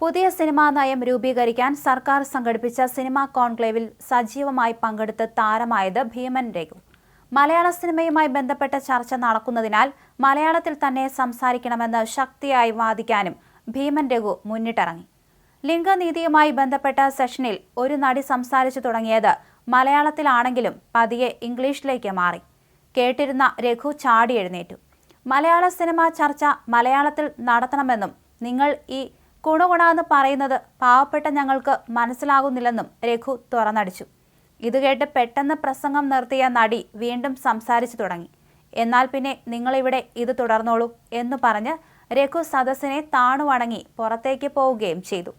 പുതിയ സിനിമാ നയം രൂപീകരിക്കാൻ സർക്കാർ സംഘടിപ്പിച്ച സിനിമാ കോൺക്ലേവിൽ സജീവമായി പങ്കെടുത്ത് താരമായത് ഭീമൻ രഘു. മലയാള സിനിമയുമായി ബന്ധപ്പെട്ട ചർച്ച നടക്കുന്നതിനാൽ മലയാളത്തിൽ തന്നെ സംസാരിക്കണമെന്ന് ശക്തിയായി വാദിക്കാനും ഭീമൻ രഘു മുന്നിട്ടിറങ്ങി. ലിംഗനീതിയുമായി ബന്ധപ്പെട്ട സെഷനിൽ ഒരു നടി സംസാരിച്ചു തുടങ്ങിയത് മലയാളത്തിലാണെങ്കിലും പതിയെ ഇംഗ്ലീഷിലേക്ക് മാറി. കേട്ടിരുന്ന രഘു ചാടി എഴുന്നേറ്റു. മലയാള സിനിമ ചർച്ച മലയാളത്തിൽ നടത്തണമെന്നും നിങ്ങൾ ഈ കുണുകുണാന്ന് പറയുന്നത് പാവപ്പെട്ട ഞങ്ങൾക്ക് മനസ്സിലാകുന്നില്ലെന്നും രഘു തുറന്നടിച്ചു. ഇത് കേട്ട് പെട്ടെന്ന് പ്രസംഗം നിർത്തിയ നടി വീണ്ടും സംസാരിച്ചു തുടങ്ങി. എന്നാൽ പിന്നെ നിങ്ങളിവിടെ ഇത് തുടർന്നോളൂ എന്ന് പറഞ്ഞ് രഘു സദസ്സിനെ താണുവണങ്ങി പുറത്തേക്ക് പോവുകയും ചെയ്തു.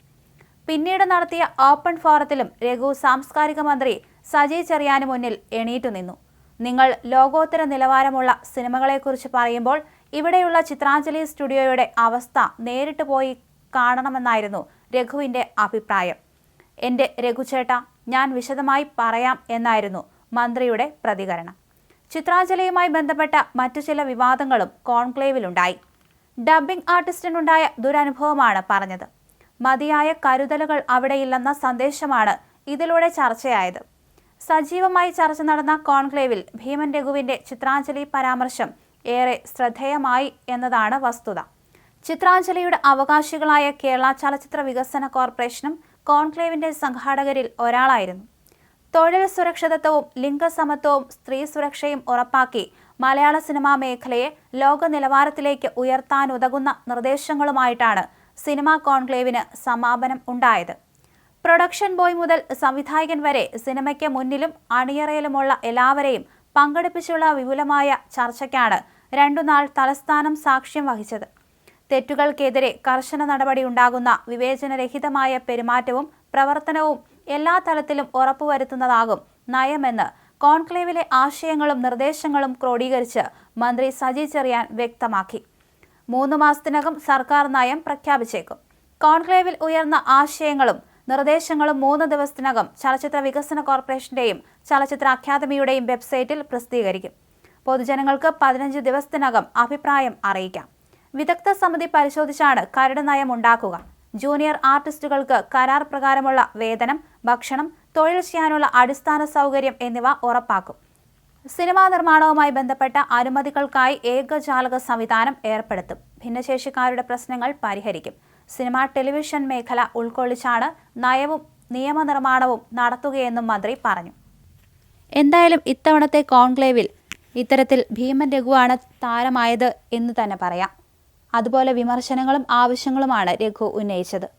പിന്നീട് നടത്തിയ ഓപ്പൺ ഫോറത്തിലും രഘു സാംസ്കാരിക മന്ത്രി സജി ചെറിയാന് മുന്നിൽ എണീറ്റു നിന്നു. നിങ്ങൾ ലോകോത്തര നിലവാരമുള്ള സിനിമകളെക്കുറിച്ച് പറയുമ്പോൾ ഇവിടെയുള്ള ചിത്രാഞ്ജലി സ്റ്റുഡിയോയുടെ അവസ്ഥ നേരിട്ട് പോയി കാണണമെന്നായിരുന്നു രഘുവിന്റെ അഭിപ്രായം. എന്റെ രഘുചേട്ട ഞാൻ വിശദമായി പറയാം എന്നായിരുന്നു മന്ത്രിയുടെ പ്രതികരണം. ചിത്രാഞ്ജലിയുമായി ബന്ധപ്പെട്ട മറ്റു ചില വിവാദങ്ങളും കോൺക്ലേവിലുണ്ടായി. ഡബ്ബിംഗ് ആർട്ടിസ്റ്റിനുണ്ടായ ദുരനുഭവമാണ് പറഞ്ഞത്. മതിയായ കരുതലുകൾ അവിടെയില്ലെന്ന സന്ദേശമാണ് ഇതിലൂടെ ചർച്ചയായത്. സജീവമായി ചർച്ച നടന്ന കോൺക്ലേവിൽ ഭീമൻ രഘുവിന്റെ ചിത്രാഞ്ജലി പരാമർശം ഏറെ ശ്രദ്ധേയമായി എന്നതാണ് വസ്തുത. ചിത്രാഞ്ജലിയുടെ അവകാശികളായ കേരള ചലച്ചിത്ര വികസന കോർപ്പറേഷനും കോൺക്ലേവിന്റെ സംഘാടകരിൽ ഒരാളായിരുന്നു. തൊഴിൽ സുരക്ഷിതത്വവും ലിംഗസമത്വവും സ്ത്രീ സുരക്ഷയും ഉറപ്പാക്കി മലയാള സിനിമാ മേഖലയെ ലോക നിലവാരത്തിലേക്ക് ഉയർത്താനുതകുന്ന നിർദ്ദേശങ്ങളുമായിട്ടാണ് സിനിമാ കോൺക്ലേവിന് സമാപനം ഉണ്ടായത്. പ്രൊഡക്ഷൻ ബോയ് മുതൽ സംവിധായകൻ വരെ സിനിമയ്ക്ക് മുന്നിലും അണിയറയിലുമുള്ള എല്ലാവരെയും പങ്കെടുപ്പിച്ചുള്ള വിപുലമായ ചർച്ചയ്ക്കാണ് രണ്ടുനാൾ തലസ്ഥാനം സാക്ഷ്യം വഹിച്ചത്. തെറ്റുകൾക്കെതിരെ കർശന നടപടിയുണ്ടാകുന്ന വിവേചനരഹിതമായ പെരുമാറ്റവും പ്രവർത്തനവും എല്ലാ തലത്തിലും ഉറപ്പുവരുത്തുന്നതാകും നയമെന്ന് കോൺക്ലേവിലെ ആശയങ്ങളും നിർദ്ദേശങ്ങളും ക്രോഡീകരിച്ച് മന്ത്രി സജി ചെറിയാൻ വ്യക്തമാക്കി. മൂന്ന് മാസത്തിനകം സർക്കാർ നയം പ്രഖ്യാപിച്ചേക്കും. കോൺക്ലേവിൽ ഉയർന്ന ആശയങ്ങളും നിർദ്ദേശങ്ങളും മൂന്ന് ദിവസത്തിനകം ചലച്ചിത്ര വികസന കോർപ്പറേഷന്റെയും ചലച്ചിത്ര അക്കാദമിയുടെയും വെബ്സൈറ്റിൽ പ്രസിദ്ധീകരിക്കും. പൊതുജനങ്ങൾക്ക് പതിനഞ്ച് ദിവസത്തിനകം അഭിപ്രായം അറിയിക്കാം. വിദഗ്ധ സമിതി പരിശോധിച്ചാണ് കരട് നയം ഉണ്ടാക്കുക. ജൂനിയർ ആർട്ടിസ്റ്റുകൾക്ക് കരാർ പ്രകാരമുള്ള വേതനം ഭക്ഷണം തൊഴിൽ ചെയ്യാനുള്ള അടിസ്ഥാന സൗകര്യം എന്നിവ ഉറപ്പാക്കും. സിനിമാ നിർമ്മാണവുമായി ബന്ധപ്പെട്ട അനുമതികൾക്കായി ഏകജാലക സംവിധാനം ഏർപ്പെടുത്തും. ഭിന്നശേഷിക്കാരുടെ പ്രശ്നങ്ങൾ പരിഹരിക്കും. സിനിമ ടെലിവിഷൻ മേഖല ഉൾക്കൊള്ളിച്ചാണ് നയവും നിയമനിർമ്മാണവും നടത്തുകയെന്നും മന്ത്രി പറഞ്ഞു. എന്തായാലും ഇത്തവണത്തെ കോൺക്ലേവിൽ ഇത്തരത്തിൽ ഭീമൻ രഘുവാണ് താരമായത് എന്ന് തന്നെ പറയാം. അതുപോലെ വിമർശനങ്ങളും ആവശ്യങ്ങളുമാണ് രഘു ഉന്നയിച്ചത്